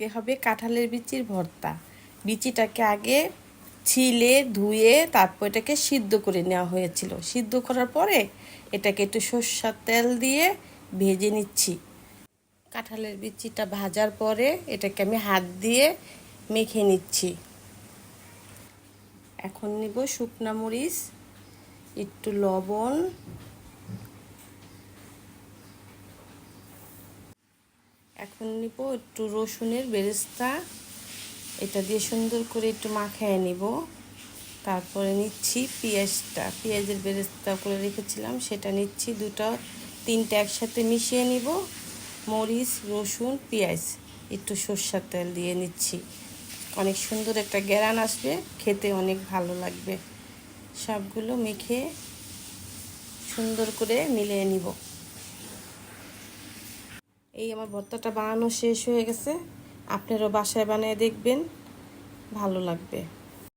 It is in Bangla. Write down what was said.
আজকে হবে কাঁঠালের বিচির ভর্তা। বিচিটাকে আগে ছিলে, ধুয়ে তারপর এটাকে সিদ্ধ করে নেওয়া হয়েছিল। সিদ্ধ করার পরে এটাকে একটু সর্ষার তেল দিয়ে ভেজে নিচ্ছি। কাঁঠালের বিচিটা ভাজার পরে এটাকে আমি হাত দিয়ে মেখে নিচ্ছি। এখন নিব শুকনা মরিচ, একটু লবণ এখন নিব একটু রসুনের বেরেস্তা। এটা দিয়ে সুন্দর করে একটু মাখায় নিব। তারপরে নিচ্ছি পেঁয়াজটা। পেঁয়াজের বেরেস্তা করে রেখেছিলাম, সেটা নিচ্ছি দুটো, তিনটে একসাথে মিশিয়ে নিব। মরিচ, রসুন, পেঁয়াজ, একটু সর্ষার তেল দিয়ে নিচ্ছি। অনেক সুন্দর একটা গ্যারান আসবে, খেতে অনেক ভালো লাগবে। সবগুলো মেখে সুন্দর করে মিলিয়ে নিব। এই আমার ভর্তাটা বানানো শেষ হয়ে গেছে। আপনারও বাসায় বানিয়ে দেখবেন। ভালো লাগবে।